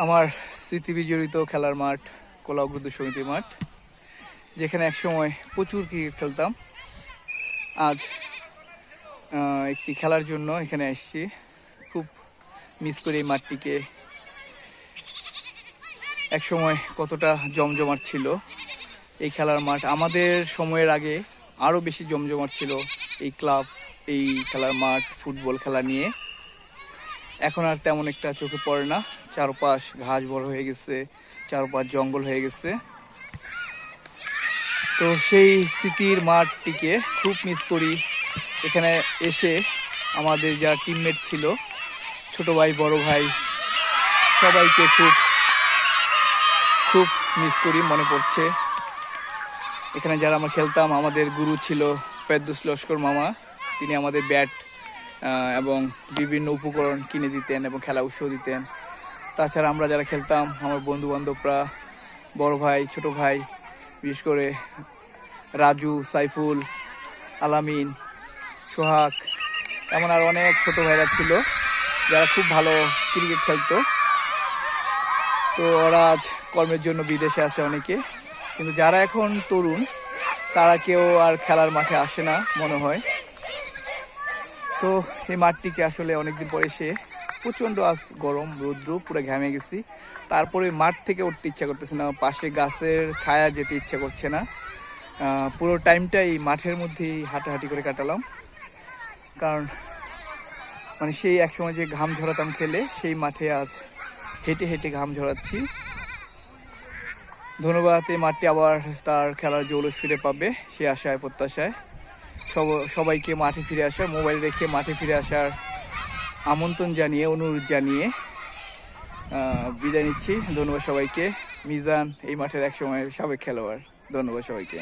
আমার স্মৃতি বিজড়িত খেলার মাঠ, কোলা অগ্রদু সমিতি মাঠ, যেখানে একসময় প্রচুর ক্রিকেট খেলতাম। আজ একটি খেলার জন্য এখানে এসেছি। খুব মিস করি এই মাঠটিকে। একসময় কতটা জমজমাট ছিল এই খেলার মাঠ। আমাদের সময়ের আগে আরও বেশি জমজমাট ছিল এই ক্লাব এই খেলার মাঠ ফুটবল খেলা নিয়ে। এখন আর তেমন একটা চোখে পড়ে না। চারপাশ ঘাস বড় হয়ে গেছে, চারপাশ জঙ্গল হয়ে গেছে। তো সেই স্মৃতির মাঠটিকে খুব মিস করি। এখানে এসে আমাদের যারা টিমমেট ছিল, ছোট ভাই, বড় ভাই, সবাইকে খুব খুব মিস করি মনে পড়ছে। এখানে যারা আমরা খেলতাম, আমাদের গুরু ছিল ফেরদুস লস্কর মামা। তিনি আমাদের ব্যাট এবং বিভিন্ন উপকরণ কিনে দিতেন এবং খেলা উৎসাহ দিতেন। তাছাড়া আমরা যারা খেলতাম, আমার বন্ধু বান্ধবরা বড় ভাই, ছোট ভাই, বিশেষ করে রাজু, সাইফুল, আলামিন, সোহাগ, এমন আর অনেক ছোট ভাইরা ছিল, যারা খুব ভালো ক্রিকেট খেলতো। তো ওরা আজ কর্মের জন্য বিদেশে আছে অনেকে। কিন্তু যারা এখন তরুণ, তারা কেউ আর খেলার মাঠে আসে না, মনে হয়। তো এই মাঠটিকে আসলে অনেকদিন পরে এসে প্রচণ্ড আজ গরম, রৌদ্র, পুরো ঘামে গেছি। তারপরে মাঠ থেকে উঠতে ইচ্ছা করতেছে না, পাশে গাছের ছায়া যেতে ইচ্ছা করছে না। পুরো টাইমটাই মাঠের মধ্যেই হাঁটাহাঁটি করে কাটালাম। কারণ মানে সেই একসময় যে ঘাম ঝরাতাম খেলে, সেই মাঠে আজ হেঁটে হেঁটে ঘাম ঝরাচ্ছি। ধন্যবাদ, এই মাঠটি আবার তার খেলার জৌলস ফিরে পাবে, সে আশায়, প্রত্যাশায়। সব সবাইকে মাঠে ফিরে আসার, মোবাইল রেখে মাঠে ফিরে আসার আমন্ত্রণ জানিয়ে, অনুরোধ জানিয়ে বিদায় নিচ্ছি। ধন্যবাদ সবাইকে। মিজান এই মাঠের এক সময়ের সাবেক খেলোয়াড়। ধন্যবাদ সবাইকে।